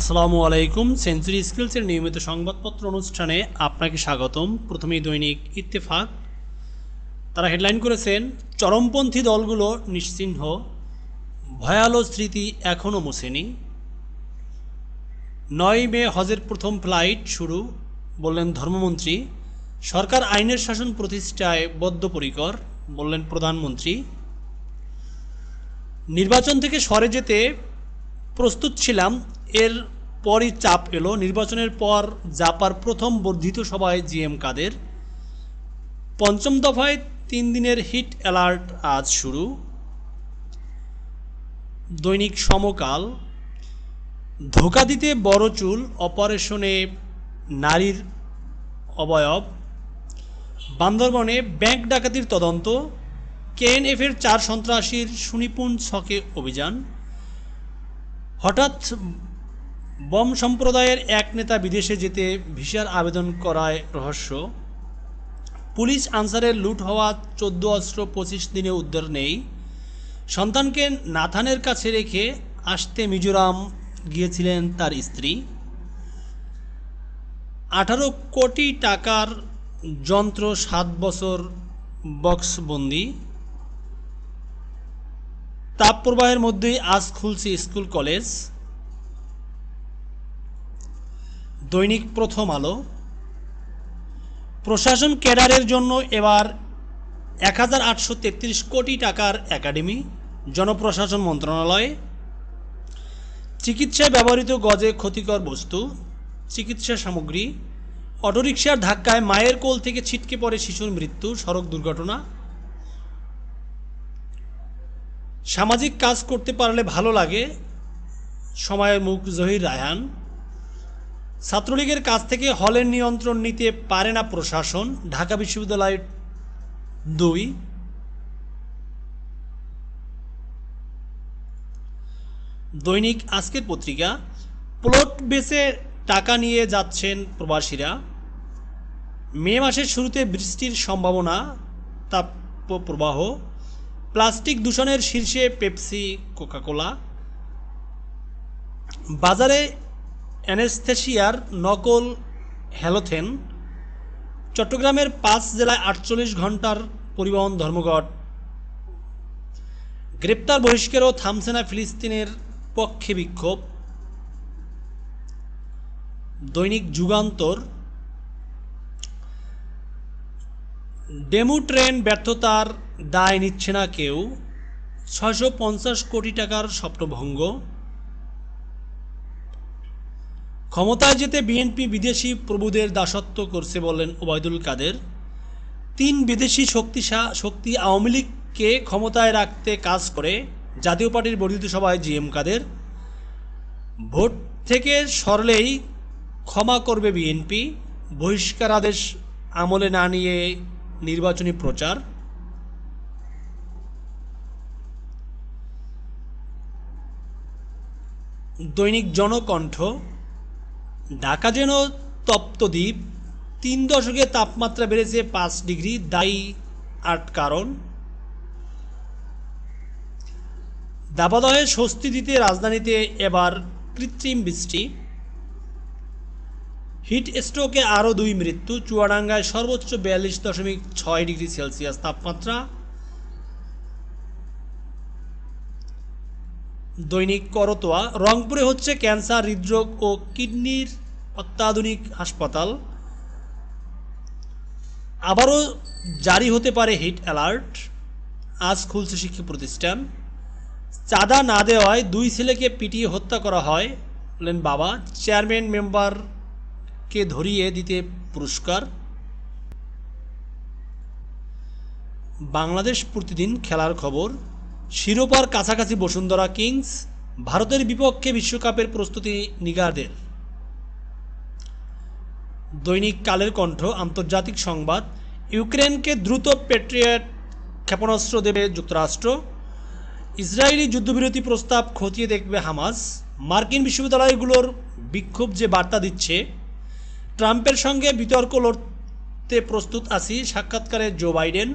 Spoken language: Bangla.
আসসালামু আলাইকুম। সেঞ্চুরি স্কিলসের নিয়মিত সংবাদপত্র অনুষ্ঠানে আপনাকে স্বাগতম। প্রথমেই দৈনিক ইত্তেফাক। তারা হেডলাইন করেছেন, চরমপন্থী দলগুলো নিশ্চিহ্ন। ভয়ালো স্মৃতি এখনও মোছেনি। নয় মে হজের প্রথম ফ্লাইট শুরু, বললেন ধর্মমন্ত্রী। সরকার আইনের শাসন প্রতিষ্ঠায় বদ্ধপরিকর, বললেন প্রধানমন্ত্রী। নির্বাচন থেকে সরে যেতে প্রস্তুত ছিলাম এর পরই চাপ এলো। নির্বাচনের পর জাপার প্রথম বর্ধিত সভায় জিএম কাদের। পঞ্চম দফায় তিন দিনের হিট অ্যালার্ট আজ শুরু। দৈনিক সমকাল। ধোকা দিতে বড় চুল, অপারেশনে নারীর অবয়ব। বান্দরবনে ব্যাংক ডাকাতির তদন্ত। কেএনএফের চার সন্ত্রাসীর সুনিপুণ ছকে অভিযান। হঠাৎ বম সম্প্রদায়ের এক নেতা বিদেশে যেতে ভিসার আবেদন করায় রহস্য। পুলিশ আনসারের লুট হওয়া চোদ্দ অস্ত্র পঁচিশ দিনে উদ্ধার নেই। সন্তানকে নাথানের কাছে রেখে আসতে মিজোরাম গিয়েছিলেন তার স্ত্রী। আঠারো কোটি টাকার যন্ত্র সাত বছর বক্সবন্দি। তাপপ্রবাহের মধ্যেই আজ খুলছে স্কুল কলেজ। দৈনিক প্রথম আলো। প্রশাসন ক্যাডারের জন্য এবার এক হাজার আটশো তেত্রিশ কোটি টাকার একাডেমি, জনপ্রশাসন মন্ত্রণালয়ে। চিকিৎসায় ব্যবহৃত গজে ক্ষতিকর বস্তু, চিকিৎসা সামগ্রী, অটোরিকশার ধাক্কায় মায়ের কোল থেকে ছিটকে পড়ে শিশুর মৃত্যু, সড়ক দুর্ঘটনা। সামাজিক কাজ করতে পারলে ভালো লাগে। সময়ের মুখ জহির রায়হান। ছাত্রলীগের কাছ থেকে হলের নিয়ন্ত্রণ নিতে পারে না প্রশাসন। ঢাকা বিশ্ববিদ্যালয় দুই। দৈনিক আজকের পত্রিকা, প্লট বেচে টাকা নিয়ে যাচ্ছেন প্রবাসীরা। মে মাসের শুরুতে বৃষ্টির সম্ভাবনা তাপ প্রবাহ প্লাস্টিক দূষণের শীর্ষে পেপসি, কোকাকোলা। বাজারে অ্যানেস্থেশিয়ার নকল হ্যালোথেন চট্টগ্রামের পাঁচ জেলায় আটচল্লিশ ঘণ্টার পরিবহন ধর্মঘট। গ্রেপ্তার বহিষ্কারও থামছে না ফিলিস্তিনের পক্ষে বিক্ষোভ। দৈনিক যুগান্তর। ডেমু ট্রেন ব্যর্থতার দায় নিচ্ছে না কেউ। পঞ্চাশ কোটি টাকার স্বপ্নভঙ্গ। ক্ষমতায় যেতে বিএনপি বিদেশি প্রভুদের দাসত্ব করছে বলেন ওবায়দুল কাদের। তিন বিদেশি শক্তি শক্তি আওয়ামী লীগকে ক্ষমতায় রাখতে কাজ করে জাতীয় পার্টির বর্ধিত সভায় জিএম কাদের। ভোট থেকে সরলেই ক্ষমা করবে বিএনপি। বহিষ্কার আদেশ আমলে না নিয়ে নির্বাচনী প্রচার। দৈনিক জনকণ্ঠ ঢাকা যেন তপ্ত দ্বীপ, তিন দশকে তাপমাত্রা বেড়েছে পাঁচ ডিগ্রি, দায়ী আট কারণ। দাবাদহে স্বস্তি দিতে রাজধানীতে এবার কৃত্রিম বৃষ্টি। হিট স্ট্রোকে আরও দুই মৃত্যু, চুয়াডাঙ্গায় সর্বোচ্চ বিয়াল্লিশ দশমিক ছয় ডিগ্রি সেলসিয়াস তাপমাত্রা। দৈনিক করতোয়া। রংপুরে হচ্ছে ক্যান্সার হৃদরোগ ও কিডনির অত্যাধুনিক হাসপাতাল। আবারও জারি হতে পারে হিট অ্যালার্ট। আজ খুলছে শিক্ষা প্রতিষ্ঠান। চাঁদা না দেওয়ায় দুই ছেলেকে পিটিয়ে হত্যা করা হয় বললেন বাবা। চেয়ারম্যান মেম্বারকে ধরিয়ে দিতে পুরস্কার। বাংলাদেশ প্রতিদিন খেলার খবর। শিরোপার কাছাকাছি বসুন্ধরা কিংস ভারতের বিপক্ষে বিশ্বকাপের প্রস্তুতি নিগারদের দৈনিক কালের কণ্ঠ, আন্তর্জাতিক সংবাদ। ইউক্রেনকে দ্রুত পেট্রিয়ট ক্ষেপণাস্ত্র দেবে যুক্তরাষ্ট্র। ইসরায়েলি যুদ্ধবিরতি প্রস্তাব খতিয়ে দেখবে হামাস। মার্কিন বিশ্ববিদ্যালয়গুলোর বিক্ষোভ যে বার্তা দিচ্ছে, ট্রাম্পের সঙ্গে বিতর্ক লড়তে প্রস্তুত আছি সাক্ষাৎকারে জো বাইডেন।